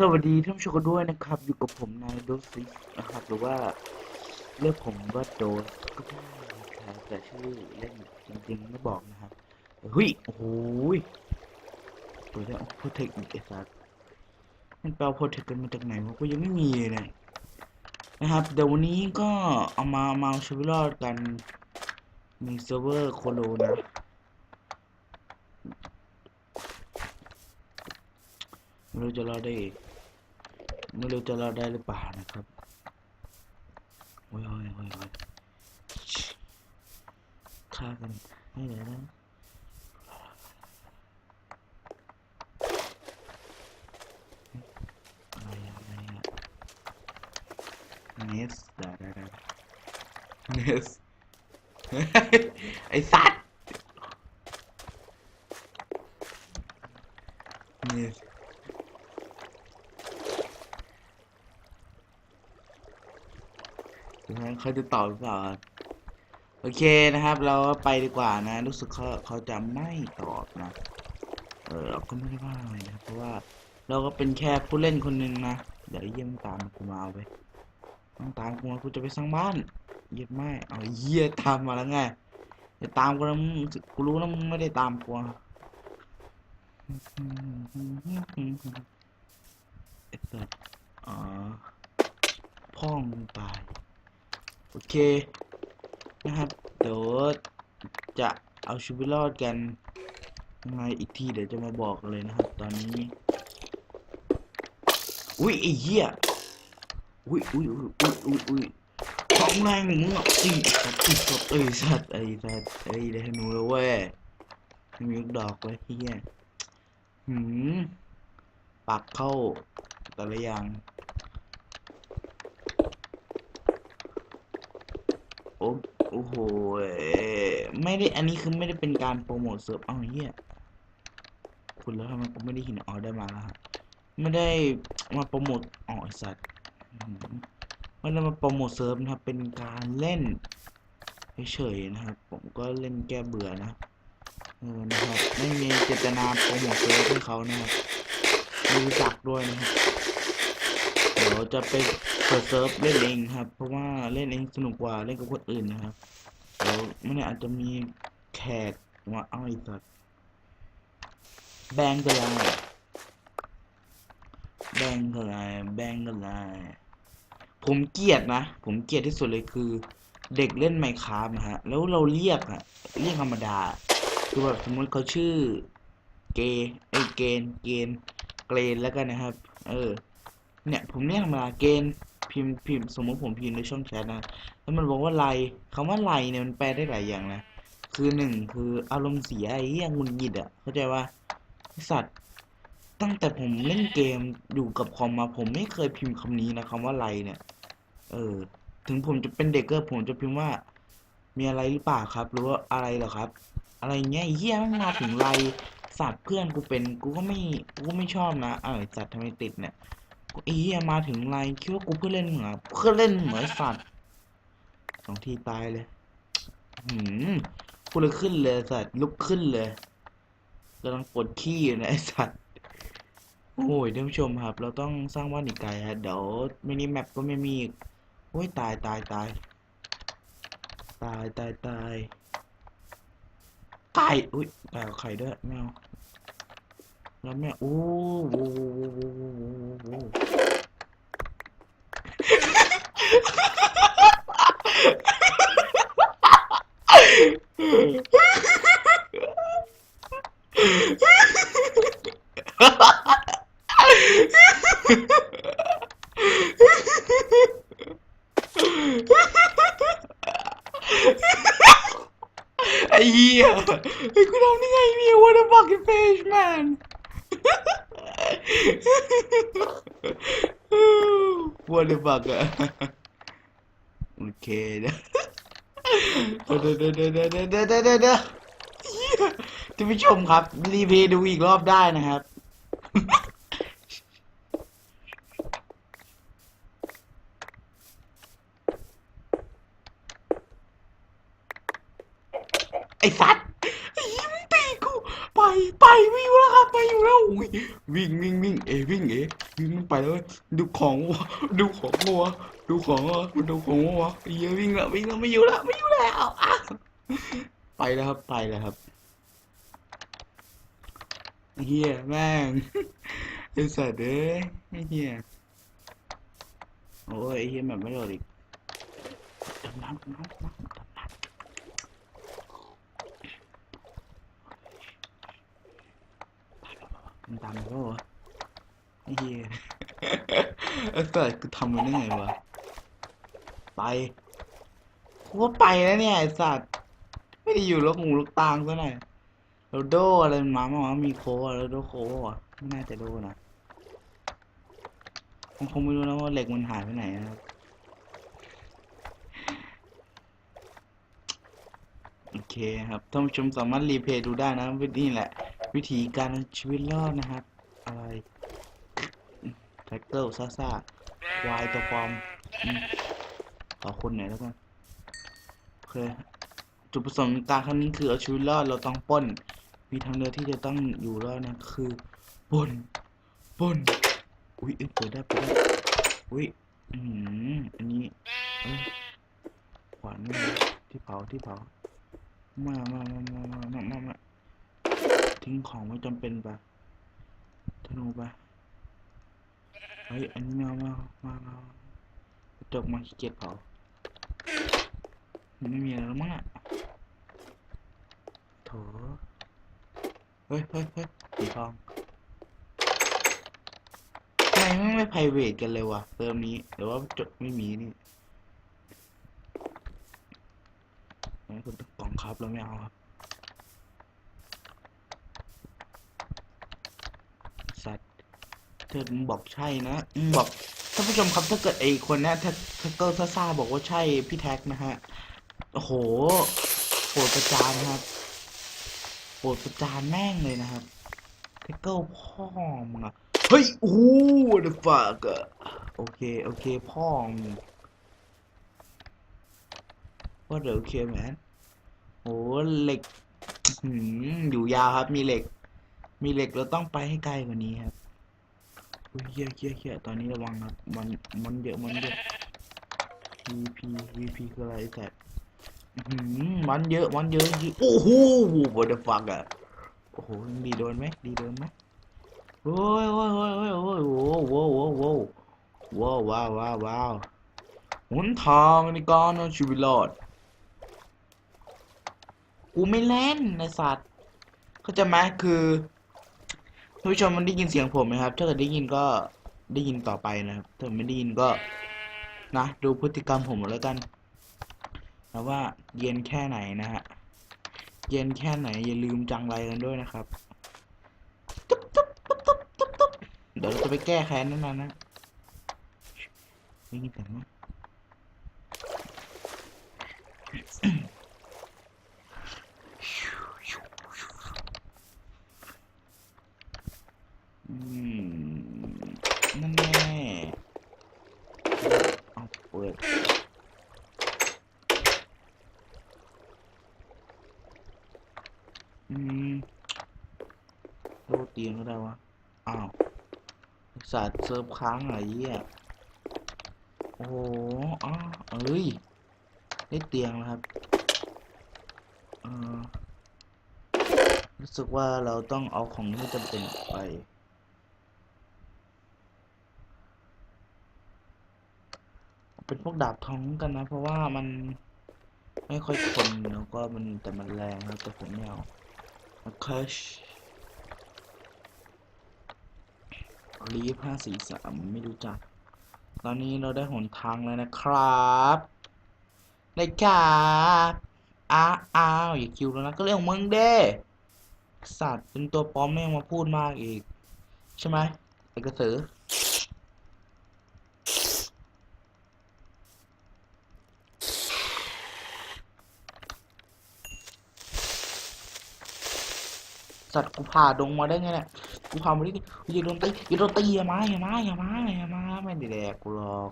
สวัสดีท่านผู้ชมกันด้วยนะครับ อยู่กับผมนายโดซิสนะครับหรือว่าเรียกผมว่าโดสก็ได้นะครับแต่ชื่อเล่นจริงๆไม่บอกนะครับเฮ้ยโอ้โหยเปิดแล้โปรเทคอีกไอ้สัสมันแปลโปรเทคกันมาจากไหนวะก็ยังไม่มีเลยนะครับเดี๋ยววันนี้ก็เอามามาเอาชีวิตรอดกันมีเซิร์ฟเวอร์โคโลนะ ไม่รู้จะรอดได้อีกไม่รู้จะรอดได้หรือเปล่านะครับโอ้ยโอ้ยโอ้ยโอ้ยฆ่ากันให้เลยนะอะไรอะอะไรอะเนสได้ได้ได้เนสไอสัตว์เนส นะฮะเขาจะตอบหรือเปล่าโอเคนะครับ เราไปดีกว่านะ รู้สึกเขาเขาจะไม่ตอบนะ เออเราก็ไม่ได้ว่าอะไรนะเพราะว่าเราก็เป็นแค่ผู้เล่นคนหนึ่งนะเดี๋ยวไอ้เยี่ยมตามกูมาเอาไปต้องตามกูมากูจะไปสร้างบ้านเยี่ยมไม่เอาเยี่ยตามมาแล้วไงจะตามกูแล้วกูรู้แล้วมึงไม่ได้ตามกูอ๋อพ่อมึงตาย โอเคนะครับ เดี๋ยวจะเอาชีวิตรอดกันยังไงอีกทีเดี๋ยวจะมาบอกเลยนะครับ ตอนนี้ อุ้ยไอ้เหี้ยอุ้ยอุ้ยอุ้ยอุ้ยอุ้ยอุ้ยของแรงหนึ่งอะอีสัตว์อีสัตว์เอ้ยสัตว์ไอ้สัตว์เอ้ยได้ให้หนูแล้วเว้ยม่มีลูกดอกไว้เหี้ยหืมปักเข้าแต่ละอย่าง โอ้โอ้โหไม่ได้อันนี้คือไม่ได้เป็นการโปรโมทเซิร์ฟเอาเฮียคุณแล้วทำไมผมไม่ได้เห็นออได้มาแล้วฮะไม่ได้มาโปรโมทอ๋อไอสัตว์ไม่ได้มาโปรโมทเซิร์ฟนะครับเป็นการเล่นเฉยๆนะครับ ผมก็เล่นแก้เบื่อนะเออนะครับไม่มีเจตนาโปรโมทเซิร์ฟให้เขานะครับรู้จักด้วยนะครับเดี๋ยวจะไป เปิดเซิร์ฟเล่นเองครับ เพราะว่าเล่นเองสนุกกว่าเล่นกับคนอื่นนะครับเดี๋ยวไม่แน่อาจจะมีแขกมาเอาไอ้สัตว์แบงกันไรแบงกันไรแบงกันไรผมเกลียดนะ ผมเกลียดที่สุดเลยคือ เด็กเล่นไมค์ครานะฮะ แล้วเราเรียกอะเรียกธรรมดา คือแบบสมมติเขาชื่อ เกไอเกนเกนเกรนแล้วกันนะครับ เออ เนี่ย ผมเรียกธรรมดาเกณฑ์ พิมพ์พิมพ์สมมติผมพิมพ์ในช่องแชทนะแล้วมันบอกว่าไลคำว่าไลเนี่ยมันแปลได้หลายอย่างนะคือหนึ่งคืออารมณ์เสียไอ้เหี้ยหงุนหงิดอะเข้าใจว่าสัตว์ตั้งแต่ผมเล่นเกมอยู่กับคอมมา ผมไม่เคยพิมพ์คำนี้นะคำว่าไลเนี่ย เออ ถึงผมจะเป็นเด็กก็ผมจะพิมพ์ว่า มีอะไรหรือเปล่าครับ หรือว่าอะไรเหรอครับ อะไรเงี้ยเหี้ยมันมาถึงไลสัตว์เพื่อนกูเป็นกูก็ไม่กูก็ไม่ชอบนะเออสัตว์ทำไมติดเนี่ย ไอ้เหี้ยมาถึงไรคิดว่ากูเพื่อเล่นเหมือนเพื่อเล่นเหมือนสัตว์สองทีตายเลยหืมพูดเลยขึ้นเลยสัตว์ลุกขึ้นเลยกำลังปวดขี้อยู่นะไอสัตว์โอ้ยท่านผู้ชมครับ เราต้องสร้างบ้านอีกไกลฮะเดี๋ยวมินิแมปก็ไม่มีอีกโอ้ยตายตายตายตายตายตายตายอุ้ยตายกับไข่ด้วยไม่เอา แล้วแม่โอ้โหไอ้เหี้ยไอ้กูทำได้ไงเนี่ย what the fucking fish man วัวหรือบักอโอเคนะเดี๋ยวเดี๋ยวเดี๋ยวเดี๋ยวเดี๋ยวเดี๋ยวท่านผู้ชมครับ รีเพย์ดูอีกรอบได้นะครับไอ้สัตว ไอ้ยี่มึงตีกูไปอยู่แล้วครับไปอยู่แล้ววิ่งวิ่งวิ่งเอวิ่งเอวิ่งไปเลยดูของวะดูของวะดูของวะดูของวะไอ้เหี้ยวิ่งแล้ววิ่งแล้วไม่อยู่แล้วไม่อยู่แล้วอะไปแล้วครับไปแล้วครับเฮียแม่งไอ้สัตว์เอ้ยไอ้เฮียโอ้ยเฮียแบบไม่โดดอีกน้ำน้ำดำน้ำดำน้ำ มันตามมาแล้วเหรอไอ้เหี้ยไอ้สัสกูทำมันได้ไงวะ ไปกูว่าไปแล้วเนี่ยไอ้สัตว์ ไม่ได้อยู่ลูกหูลูกตางซะหน่อยโรโดอะไรมันมาบอกว่ามีโคอะโรโดโควะไม่น่าจะโดนะมันคงไม่รู้นะว่าเหล็กมันหายไปไหนนะครับโอเคครับท่านผู้ชมสามารถรีเพลย์ดูได้นะวินี่แหละ วิธีการชีวิตรอดนะครับอะไรแท็กเตอร์ซ่าซ่าวายตัวฟอมต่อคนไหนแล้วกันโอเคจุดประสงค์การครั้งนี้คือเอาชีวิตรอดเราต้องป้นมีทางเดียวที่จะต้องอยู่รอดนะคือป้นป้นอุ้ยเปิดได้ปิดได้อุ้ยอืมอันนี้ขวานที่เผาที่เผามามามามามามามา ทิ้งของไม่จำเป็นปะธนูปะเฮ้ย อันนี้มามามามาจบมาขี้เกียจเผาไม่มีอะไรแล้วมั้งอะโถเฮ้ยเฮ้ยเฮ้ยสีทองทำไมไม่ไม่ไพรเวทกันเลยวะเติมนี้หรือว่าจดไม่มีนี่งั้นคุณกล่องครับเราไม่เอาครับ สัตว์เธอมึงบอกใช่นะมึงบอกท่านผู้ชมครับถ้าเกิดไอ้คนนี้ยถ้าถ้าเกิลซ่าซ่าบอกว่าใช่พี่แท็กนะฮะโอ้โหโปรดประจานครับโปรดประจานแม่งเลยนะครับแท็กเกิลพ่อมึงอะเฮ้ยโอ้โห what the fuck อะโอเคโอเคพ่อมึงว่าเดี๋ยวโอเคแมนโอ้เหล็กอยู่ยาวครับมีเหล็ก มีเหล็กเราต้องไปให้ไกลกว่านี้ครับ เฮียเฮียเฮียตอนนี้ระวังครับมันมันเยอะมันเยอะ VP VP คืออะไรแต่หือมันเยอะมันเยอะโอ้โห what the fuck อะโอ้โหดีโดนไหมดีโดนไหมโอ้ยโอ้ยโอ้ยโอ้ยโอ้ยโอ้โหโอ้โหโอ้โหว้าวว้าวว้าวว้าวหนทางในการเอาชีวิตรอดกูไม่เล่นไอ้สัตว์เข้าใจไหมคือ ท่านผู้ชมมันได้ยินเสียงผมไหมครับ ถ้าเกิดได้ยินก็ได้ยินต่อไปนะครับถ้าไม่ได้ยินก็นะดูพฤติกรรมผมแล้วกันนะว่าเย็นแค่ไหนนะฮะเย็นแค่ไหน อย่าลืมจังไรกันด้วยนะครับตุ๊บตุ๊บตุ๊บตุ๊บตุ๊บตุ๊บเดี๋ยวเราจะไปแก้แค้นนั่นนะนะไม่มีแต่งมั้งอืม นั่นแน่เอาเปิดอืมโลเตียงก็ได้วะ อ้าวสัตว์เซิร์ฟค้างเหรเหี้ยโอ้โหอ้าเอ้ย ได้เตียงแล้วครับรู้สึกว่าเราต้องเอาของที่จำเป็นไป เป็นพวกดาบทองกันนะ เพราะว่ามันไม่ค่อยทนแล้วก็มันแต่มันแรงครับแต่ผมไม่เอาคัชลีฟห้าสี่สามไม่รู้จัก ตอนนี้เราได้หนทางแล้วนะครับได้ครับอ้าวอ้าวอย่าคิวแล้วนะก็เรื่องมึงเด้สัตว์เป็นตัวปลอมไม่งมาพูดมากอีก ใช่ไหมไอ้กระสือ สัตว์กูผ่าดงมาได้ไงเนี่ยกูผ่ามาได้อย่าโดนตีอย่าโดนตีอย่ามาอย่ามาอย่ามาอย่ามาไม่ได้แดกกูหรอก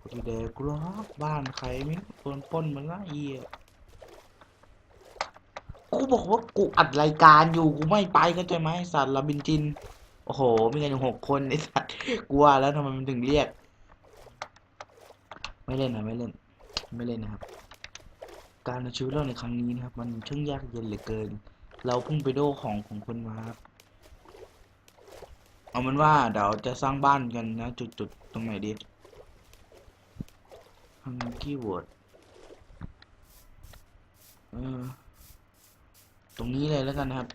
กูไม่ได้แดกกูหรอกบ้านใครไม่รู้โดนปล้นมันละเอียกูกูบอกว่ากูอัดรายการอยู่กูไม่ไปเข้าใจไหมสัตว์ลาบินจิน โอ้โหมีกันอยู่หกคนไอสัตว์กูว่าแล้วทำไมมันถึงเรียก ไม่เล่นนะไม่เล่น ไม่เล่นนะครับการเอาชีวิตรอดในครั้งนี้นะครับ มันช่างยากเย็นเหลือเกิน เราเพิ่งไปโดของของคนมาครับเอามันว่าเดี๋ยวจะสร้างบ้านกันนะจุดๆตรงไหนดีทำคีย์เวิร์ดเออตรงนี้เลยแล้วกันนะครับ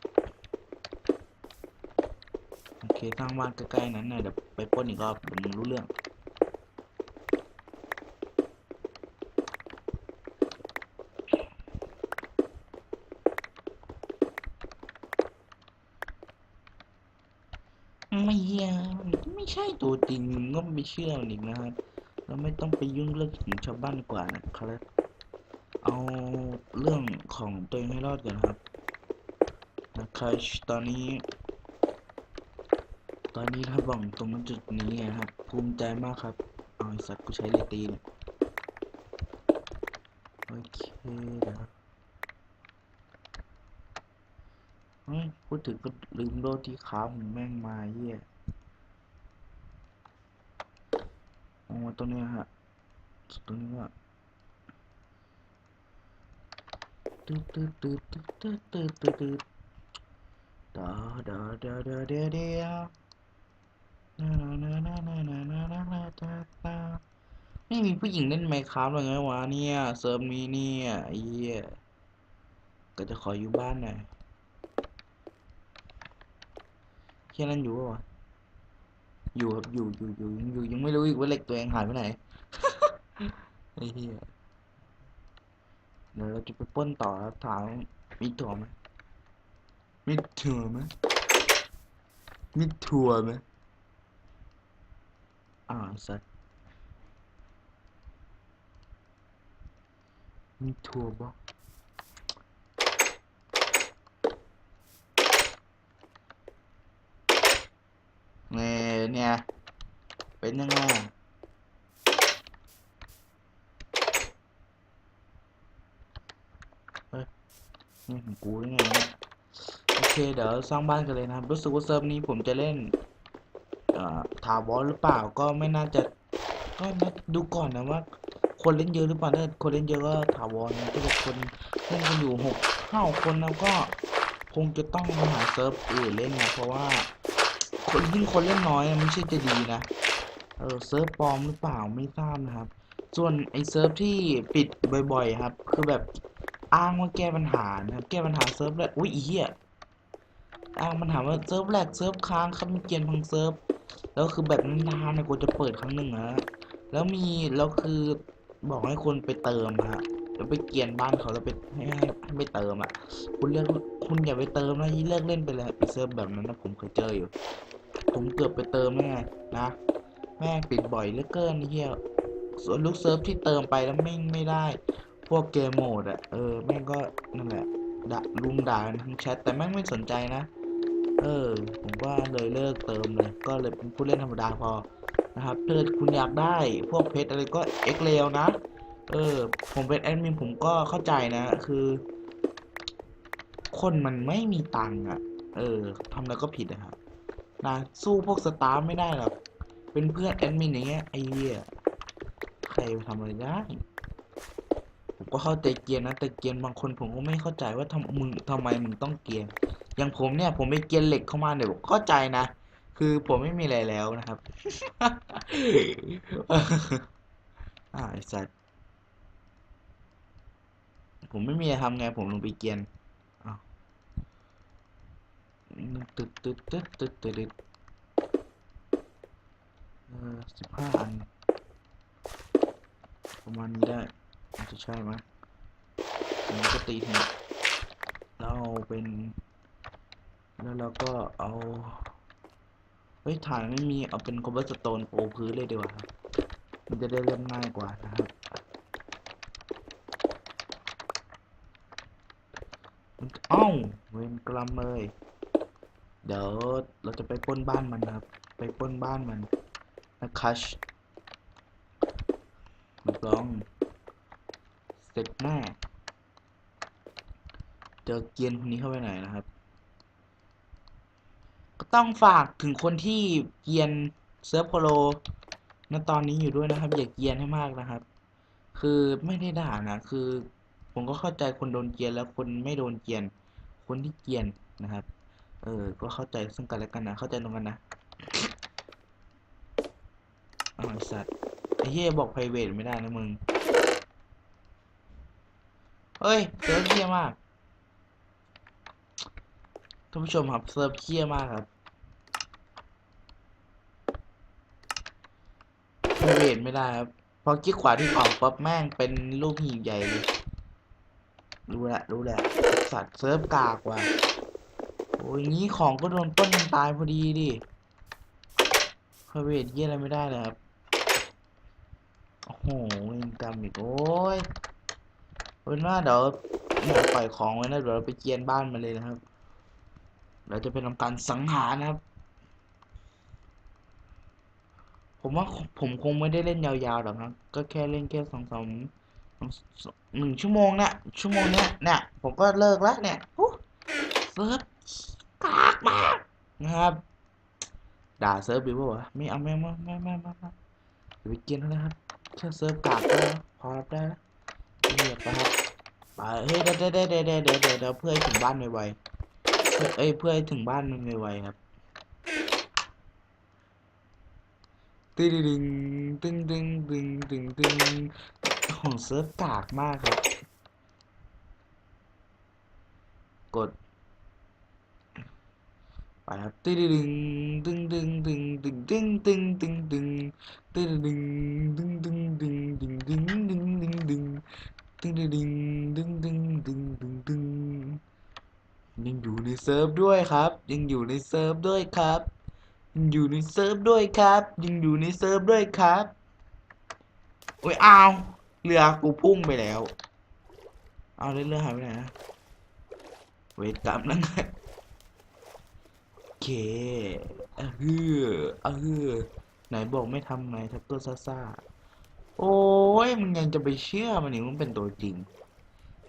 โอเคสร้างบ้านใกล้ๆนั้นนะเดี๋ยวไปป้นอีกรอบเดี๋ยวมึงรู้เรื่อง ไม่เหี้ยไม่ ใช่ตัวจริงมึงก็ไม่เชื่อมันอีกนะครับ เราไม่ต้องไปยุ่งเรื่องของชาวบ้านกว่านะครับ เอาเรื่องของตัวเองให้รอดก่อนนะครับนะครับตอนนี้ ตอนนี้ถ้าบอกตรงจุดนี้นะครับ ภูมิใจมากครับ เอาไอ้สัตว์กูใช้เลยตีนโอเคเดี๋ยวเฮ้ยพูดถึงก็ลืมโลดที่ขาผมแม่งมาเหี้ยโอ้ ตรงนี้ฮะตรงนี้ก็ตืดตืดตืดตืดตืดตืดตืดดาดาดาดาเดียเดียไม่มีผู้หญิงเล่นไมค์ครับเลยไงวะเนี่ยเซิร์ฟนี้เนี่ยไอ้เหี้ยก็จะขออยู่บ้านหน่อยแค่นั้นอยู่วะ อยู่ครับอยู่อยู่อยู่ยังอยู่ยังไม่รู้อีกว่าเหล็กตัวเองหายไปไหนไอ้เหี้ยเดี๋ยวเราจะไปปล้นต่อครับถามมีถั่วไหมมีถั่วไหมมีถั่วไหมอ่าสัตว์มีถั่วบ่ เนี่ยเนี่ย เป็นยังไงเฮ้ยนี่ของกูได้ไงเนี่ยโอเค เดี๋ยวสร้างบ้านกันเลยนะครับ รู้สึกว่าเซิร์ฟนี้ผมจะเล่นอ่อถาวรหรือเปล่าก็ไม่น่าจะก็นะดูก่อนนะว่า คนเล่นเยอะหรือเปล่าถ้าคนเล่นเยอะก็ถาวรนะถ้าเกิดคนเล่นกันอยู่หกห้าคนนะก็คงจะต้องหาเซิร์ฟอื่นเล่นนะเพราะว่า คนยิ่งคนเล่นน้อยอะไม่ใช่จะดีนะ เออเซิร์ฟปลอมหรือเปล่าไม่ทราบนะครับ ส่วนไอเซิร์ฟที่ปิดบ่อย ๆ ครับ คือแบบอ้างว่าแก้ปัญหานะครับแก้ปัญหาเซิร์ฟแหละอุ้ยอีเหี้ยอ้างมันถาว่าเซิร์ฟแรกเซิร์ฟค้างครับมีเกียนพังเซิร์ฟแล้วคือแบบนานๆนะกูจะเปิดครั้งหนึ่งนะแล้วมีแล้วคือบอกให้คนไปเติมฮะแล้วไปเกียนบ้านเขาแล้วไปให้ให้ให้ไปเติมอะ คุณเลือกคุณอย่าไปเติมนะยี่เลิกเล่นไปเลยไอเซิร์ฟแบบนั้นนะผมเคยเจออยู่ ผมเกือบไปเติมแม่งนะ แม่งปิดบ่อยเหลือเกินเหี้ยส่วนลูกเซิร์ฟที่เติมไปแล้วแม่งไม่ได้ พวกเกมโหมดอะเออแม่งก็นั่นแหละด่าลุมด่าทั้งแชทแต่แม่งไม่สนใจนะ เออ ผมก็เลยเลิกเติมเลย ก็เลยเป็นผู้เล่นธรรมดาพอนะครับถ้าคุณอยากได้พวกเพชรอะไรก็เอ็กเลวนะ เออ ผมเป็นแอดมินผมก็เข้าใจนะ คือ คนมันไม่มีตังค์อะเออทำแล้วก็ผิดนะครับ นะสู้พวกสตาร์ไม่ได้หรอก เป็นเพื่อนแอดมินอย่างเงี้ยไอ้เหี้ยใครไปทำอะไรได้ ผมก็เข้าใจเกียนนะ แต่เกียนบางคนผมก็ไม่เข้าใจว่าทำมึงทำไมมึงต้องเกียนอย่างผมเนี่ยผมไปเกียนเหล็กเข้ามาเนี่ยผมเข้าใจนะ คือผมไม่มีอะไรแล้วนะครับ อ่าไอ้สัตว์ผมไม่มีอะไรทำไงผมลงไปเกียนอ้าว ตึ๊ดตึ๊ดตึ๊ดตึ๊ดตึ๊ดเออสิบห้าอัน ประมาณนี้ได้อาจจะใช่ไหมผมก็ตีทิ้งแล้วเอาเป็น แล้วเราก็เอา เฮ้ย ถ่านไม่มีเอาเป็นคอเ b อร์สโตนโปพื้นเลยดีกว่าครับ มันจะได้เล่นง่ายกว่านะครับ เอ้าเวนกลัมเลย เดี๋ยวเราจะไปป้นบ้านมันนะครับ ไปป้นบ้านมันนะคัชรับรองเสร็จแน่เจอเกียนคนนี้เข้าไปไหนนะครับ ก็ต้องฝากถึงคนที่เกียนเซิร์ฟโคโลณตอนนี้อยู่ด้วยนะครับ อย่าเกียนให้มากนะครับ คือไม่ได้ด่านะ คือ ผมก็เข้าใจคนโดนเกียนแล้วคนไม่โดนเกียน คนที่เกียนนะครับ เออ ก็เข้าใจซึ่งกันและกันนะ เข้าใจตรงกันนะอ้าวไอ้สัตว์ไอ้เหี้ยบอก private ไม่ได้นะมึง เฮ้ยเซิร์ฟเหี้ยมาก ท่านผู้ชมครับเซิร์ฟเหี้ยมากครับ private ไม่ได้ครับ พอคลิกขวาที่ออกปั๊บแม่งเป็นรูปหีบใหญ่เลย รู้ละรู้ละสัตว์เซิร์ฟกากว่ะ อ้ยงี้ของก็โดนปล้นกันตายพอดีดิพาเวทเยี่ยอะไรไม่ได้เลยครับ โอ้โหยังจำอีกโอ้ยเป็นว่าเดี๋ยวเนี่ยปล่อยของไว้นะเดี๋ยวเราไปเกียนบ้านมาเลยนะครับ เราจะเป็นทำการสังหารนะครับ ผมว่าผมคงไม่ได้เล่นยาวๆหรอกครับ ก็แค่เล่นแค่สองสามหนึ่งชั่วโมงนี่ยชั่วโมงเนี้ยเนี่ยผมก็เลิกแล้วเนี่ยอู้เซิร์ฟ กากมากนะครับ ด่าเซิร์ฟดีป่วะไม่เอาไม่เอาไม่ไม่ไม่ไม่ไม่อย่าไปเกลียนเขานะครับแค่เซิร์ฟกากก็พอรับได้แล้วเรียบไปครับไปเฮ้ยเดี๋ยวเดี๋ยวเดี๋ยวเดี๋ยวเดี๋ยวเดี๋ยวเดี๋ยวเพื่อให้ถึงบ้านไวๆเพื่อเอ้ยเพื่อให้ถึงบ้านมันไวๆครับตึ้งดึงตึ้งดึงดึงดึงดึงของเซิร์ฟกากมากครับ กด ไปครับตึ้งดึงดึงดึงดึงดึงดึงดึงดึงดึงตึ้งดึงดึงดึงดึงดึงดึงดึงดึงดึงตึ้งดึงดึงดึงดึงดึงดึงยังอยู่ในเซิร์ฟด้วยครับ ยังอยู่ในเซิร์ฟด้วยครับยังอยู่ในเซิร์ฟด้วยครับ ยังอยู่ในเซิร์ฟด้วยครับโอ้ยอ้าวเรือกูพุ่งไปแล้ว เอาเรือหายไปไหนนะเวทกรรมนั่นไง โอเคเออเออไหนบอกไม่ทำไงทักตัวซ่าซ่าโอ้ยมึงยังจะไปเชื่อมันนี่มันเป็นตัวจริง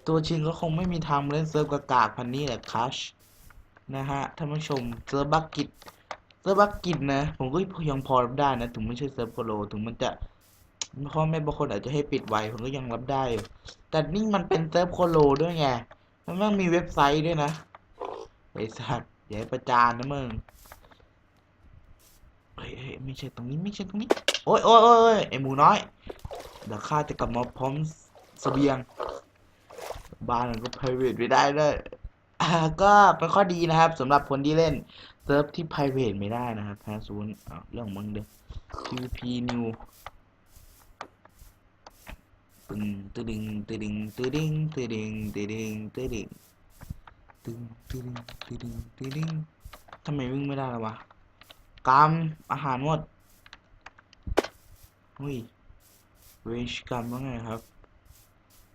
ตัวจริงก็คงไม่มีทางเล่นเซิร์ฟกากากพันนี้แหละคัชนะฮะท่านผู้ชมเซิร์ฟบักกิตเซิร์ฟบักกิตนะ ผมก็ยังพอรับได้นะ ถึงไม่ใช่เซิร์ฟโคโลถึงมันจะพ่อแม่บางคนอาจจะให้ปิดไว้ผมก็ยังรับได้อยู่แต่นี่มันเป็นเซิร์ฟโคโลด้วยไงมันต้องมีเว็บไซต์ด้วยนะไอ้สัตว์ อย่าให้ประจานนะมึงเฮ้ยเฮ้ยไม่ใช่ตรงนี้ไม่ใช่ตรงนี้ โอ้ยโอ้ยโอ้ยไอหมูน้อย เดี๋ยวข้าจะกลับมาพร้อมเสบียง บ้านมันก็ private ไม่ได้เลยก็เป็นข้อดีนะครับสำหรับคนที่เล่นเซิร์ฟที่ private ไม่ได้นะครับแพ้ศูนย์เรื่องมึงเด้อ PVP new ตึงตึดึงตึดึงตึงตึงตึดึง ตึงตึงตึงตึงตึงทำไมวิ่งไม่ได้ล่ะวะกามอาหารหมดเฮ้ยเวนชกัมว่าไงครับ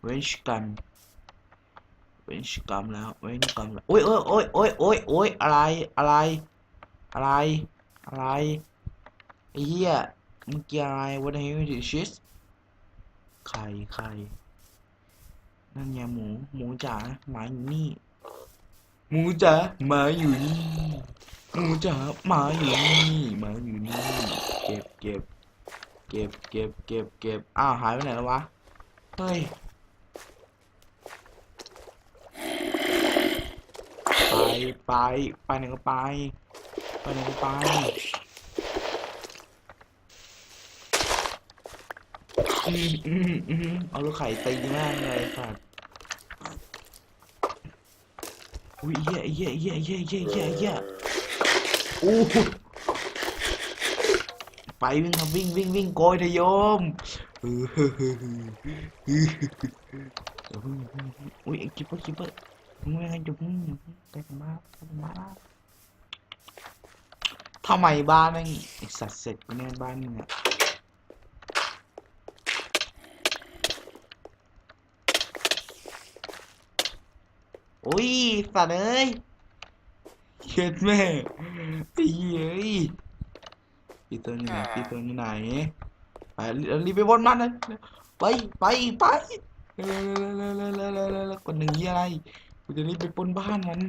เวนชกัมเวนชกัมแล้วเวนกัมแล้วโอ้ยโอ้ยโอ้ยโอ้ยโอ้ยโอ้ยอะไรอะไร อะไรอะไรไอ้เหี้ยเมื่อกี้อะไร what the hell is this ไข่ไข่นั่นไงหมูหมูจ๋าหมายนี่ หมูจ๋าหมาอยู่นี่หมูจ๋าหมาอยู่นี่หมาอยู่นี่เก็บเก็บเก็บเก็บเก็บเก็บอ้าวหายไปไหนแล้ววะเฮ้ยไปไปไปไหนก็ไป ไปไหนก็ไปอืมอืมอืมเอาลูกไข่ตีม่งเลยสัตว์ อุ้ยเหี้ยเหี้ยเหี้ยเหี้ยเหี้ยเหี้ยเหี้ยโอ้โหไปวิ่งครับวิ่งวิ่งวิ่งโกยทะยมเออเฮ้อเฮ้อเฮ้อเฮ้อเดี๋ยวเพิ่งเพิ่งเพิ่งอุ้ยไอ้คิปเปอร์คิปเปอร์มึงไม่ให้จุ๊บมึงไปกันมาไปกันมาทำไมบ้านแม่งไอ้สัตว์เสร็จกูแน่บ้านมึงอะ อุ้ยสัตว์เอ้ยเข็ดแม่ไอ้เหี้ยเอ้ยพี่ตัวอยู่ไหนพี่ตัวอยู่ไหนไปรีบไปบนมันนะไปไปไปเร็วๆๆๆๆๆๆๆกดหนึ่งยี่อะไรกูจะรีบไปปล้นบ้านมัน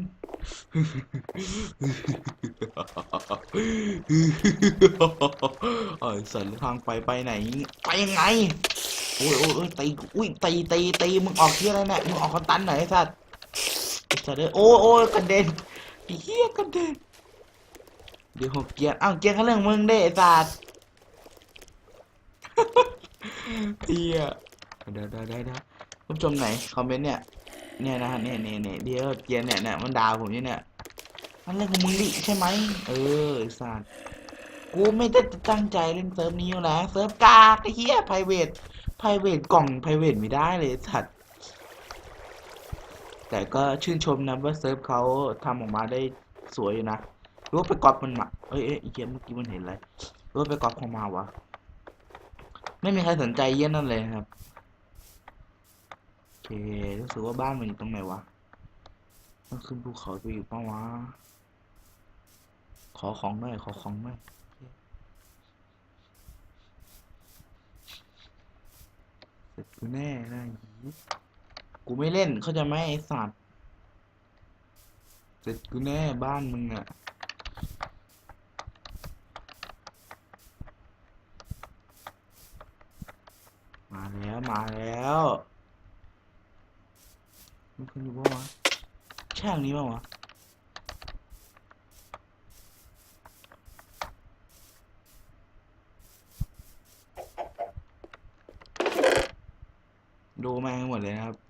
ไอ้สันทางไปไปไหน ไปยังไงโอ้ยโอ้ยโอ้ยตีอุ้ยตีตีตีมึงออกที่อะไรเนี่ยมึงออกคอนตันไหนอยไอ้สัตว์ ไอ้สัตว์เอ้ยโอ้โอ้กระเด็นไอเหี้ยกระเด็นเดี๋ยวหกเกียร์อ้าวเกียร์ข้างเรื่องมึงเด้ไอ้สัตว์เหี้ยเดี๋ยวเดี๋ยวเดี๋ยวเดี๋ยวผู้ชมไหนคอมเมนต์เนี่ยเนี่ยนะเนี่ยเนี่ยเนี่ยเดี๋ยวเกียร์เนี่ยเนี่ยมันด่าผมอยู่เนี่ยมันเรื่องของมึงดิใช่ไหมเออไอ้สัตว์กูไม่ได้ตั้งใจเล่นเซิร์ฟนี้อยู่นะเซิร์ฟกากไอ้เหี้ยไพรเวทไพรเวทกล่องไพรเวทไม่ได้เลยสัตว์ แต่ก็ชื่นชมนะว่าเซิร์ฟเขาทำออกมาได้สวยอยู่นะรือว่าไปก๊อปมันมาเอ้ยเอ้ยไอ้เหี้ยเมื่อกี้มันเห็นอะไรรือว่าไปก๊อปของมาวะไม่มีใครสนใจเยี่ยนั่นเลยครับโอเครู้สึกว่าบ้านมันอยู่ตรงไหนวะต้องขึ้นภูเขาไปอยู่ป้าวะขอของหน่อยขอของหน่อยเสร็จกูแน่นะหี กูไม่เล่นเขาจะไหมไอสัตว์เสร็จกูแน่บ้านมึงอะมาแล้วมาแล้วมีคนอยู่ปะวะใช่างนี้ปะวะดูแมงหมดเลยนะครับ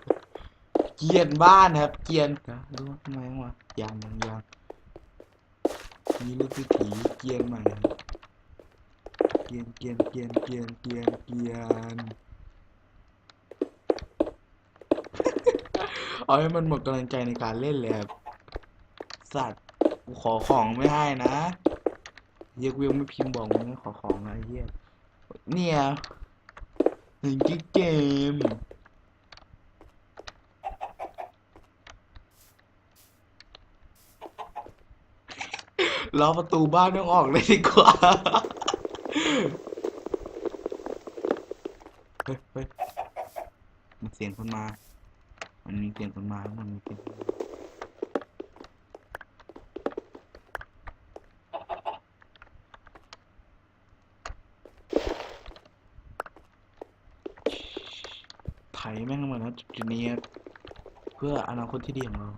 เกียรแล้วใช่ไหมเกลียนบ้านครับ เกียนรู้ทำไมวะยังยังยังมีลูกผีเกียนใหม่เกียนเกียนเกียนเกียนเกียนเกียนเอาให้มันหมดกำลังใจในการเล่นเลยครับสัตว์กูขอของไม่ให้นะเฮียกูยังไม่พิมพ์บอกมึงขอของนะไอ้เฮียเนี่ยหนึ่งกิ๊กเกม รอประตูบ้านต้องออกเลยดีกว่าเฮ้ยเฮ้ยมันเสียงคนมา มันมีเสียงคนมามันมีเสียงคนไถแม่งมือนนะจุดนี้ครับเพื่ออนาคตที่ดีของเรา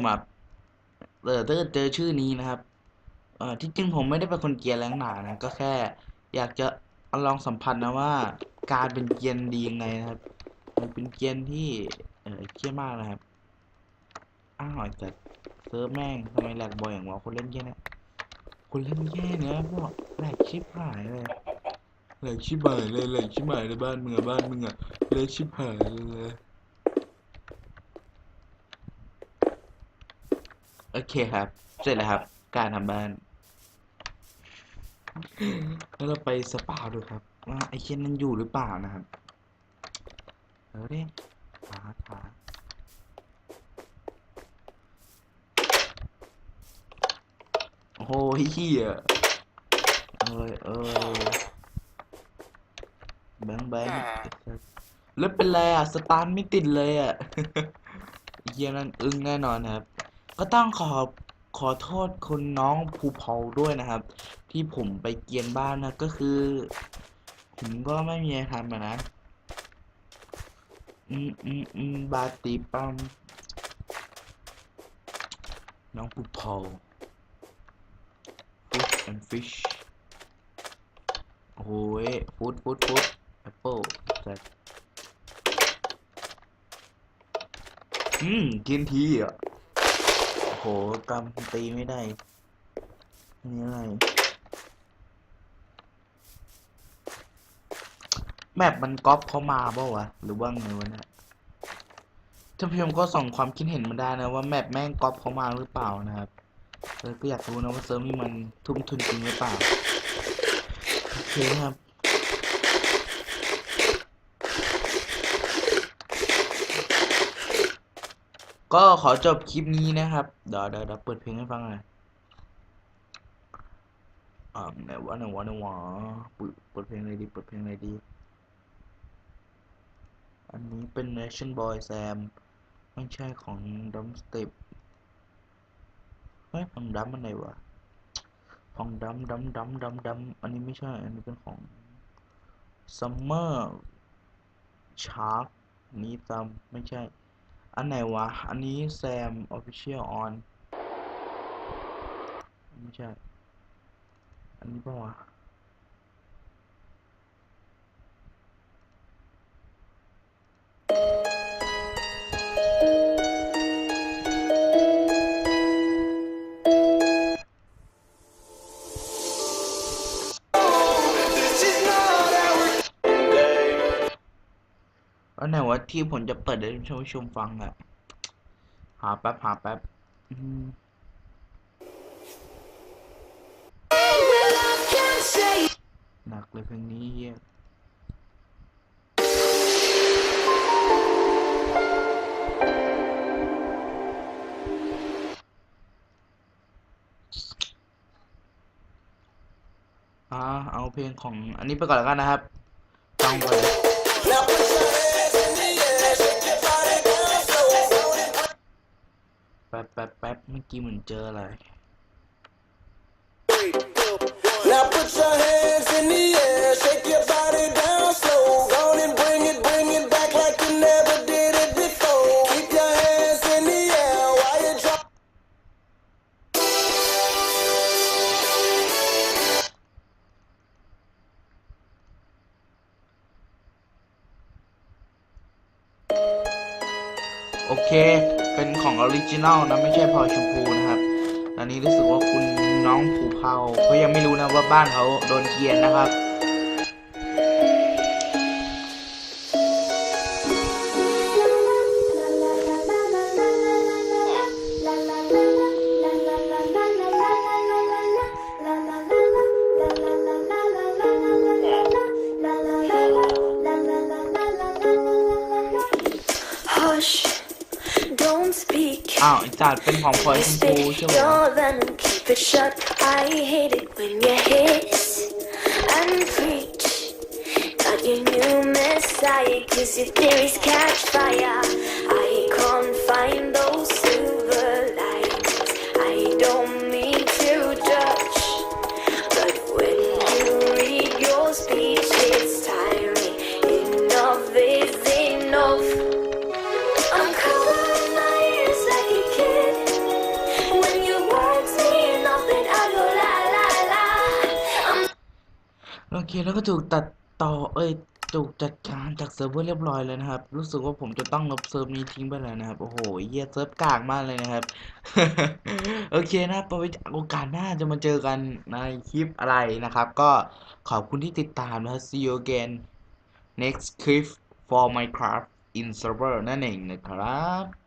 ครับบเออถ้าเจอชื่อนี้นะครับเออที่จริงผมไม่ได้เป็นคนเกรียนแรงหนานะก็แค่ อยากจะลองสัมผัสนะว่า การเป็นเกียนดียังไงนะครับ มันเป็นเกียนที่เออเกียนมากนะครับอ้าวแต่เซิร์ฟแม่งทำไมแหลกบ่อยอย่างวะคนเล่นแย่เนี่ยคนเล่นแย่เนี่ยพวกแหลกชิบหายเลยแหลกชิบหายเลยแหลกชิบหายในบ้านมึงอะบ้านมึงอะแหลกชิบหายเลย โอเคครับ เสร็จแล้วครับ การทำบ้าน แล้วเราไปสปาดูครับว่าไอ้เคนนั้นอยู่หรือเปล่านะครับเออเด้หาหาโอ้โหเฮียเอ้ยเอ้ยแบงแบงแล้วเป็นไรอะ สตาร์ไม่ติดเลยอะเฮียนั่นอึ้งแน่นอนครับ ก็ต้องขอขอโทษคุณน้องภูเผาด้วยนะครับ ที่ผมไปเกียนบ้านนะก็คือ ผมก็ไม่มีอะไรทำนะอืมอืมอืมบาติปัมน้องปูพอล Fish and fish โอ้โหฟูดฟูดฟูดแอปเปิลแต่อืม กินทีอะ โอ้โหกำตีไม่ได้นนี้อะไร แมปมันก๊อปเขามาเปล่าวะ หรือว่าไงวะเนี่ยท่านผู้ชมก็ส่งความคิดเห็นมาได้นะว่าแมปแม่งก๊อปเขามาหรือเปล่านะครับเออก็อยากรู้นะว่าเซิร์ฟนี่มันทุ่มทุนจริงหรือเปล่า โอเคครับ ก็ขอจบคลิปนี้นะครับเดี๋ยวเดี๋ยวเดี๋ยวเปิดเพลงให้ฟังหน่อยอ่าไหนวะไหนวะไหนวะเปิดเปิดเพลงอะไรดีเปิดเพลงอะไรดี อันนี้เป็น Nation Boy Sam ไม่ใช่ของ Dumb Step เฮ้ยของดัมมันไหนวะของดัมดัมดัมดัมดัมอันนี้ไม่ใช่ อันนี้เป็นของ Summer Shark นี้ซัมไม่ใช่ อันไหนวะ อันนี้ Sam Official on ไม่ใช่ อันนี้ป่าวะ อันไหนวะที่ผมจะเปิดให้ท่านผู้ชมฟังอะหาแป๊บหาแป๊บหนักเลยเพลงนี้เหี้ยอ่าเอาเพลงของอันนี้ไปก่อนแล้วกันนะครับฟังก่อ แป๊บแป๊บแป๊บเมื่อกี้เหมือนเจออะไร Now put your hands in the air, shake your body down slow. ออริจินอลนะไม่ใช่พลอยชมพูนะครับตอนนี้รู้สึกว่าคุณน้องผูเผาเขายังไม่รู้นะว่าบ้านเขาโดนเกียนนะครับ ดเป็นของพลอยชมพู Spit ใช่ไหม your venom, keep it shut. I hate it when you hiss and preach. Got your new messiah, cause your theories catch fire. I can't find เคแล้วก็ถูกตัดต่อเอ้ยถูกจัดการจากเซิร์ฟเวอร์เรียบร้อยแล้วนะครับ รู้สึกว่าผมจะต้องลบเซิร์ฟนี้ทิ้งไปแล้วนะครับ โอ้โหเหี้ยเซิร์ฟกากมากเลยนะครับ โอเคนะครับเอาไว้โอกาสหน้าจะมาเจอกันในคลิปอะไรนะครับ ก็ขอบคุณที่ติดตามนะครับ see you again next clip for Minecraft in server นั่นเองนะครับ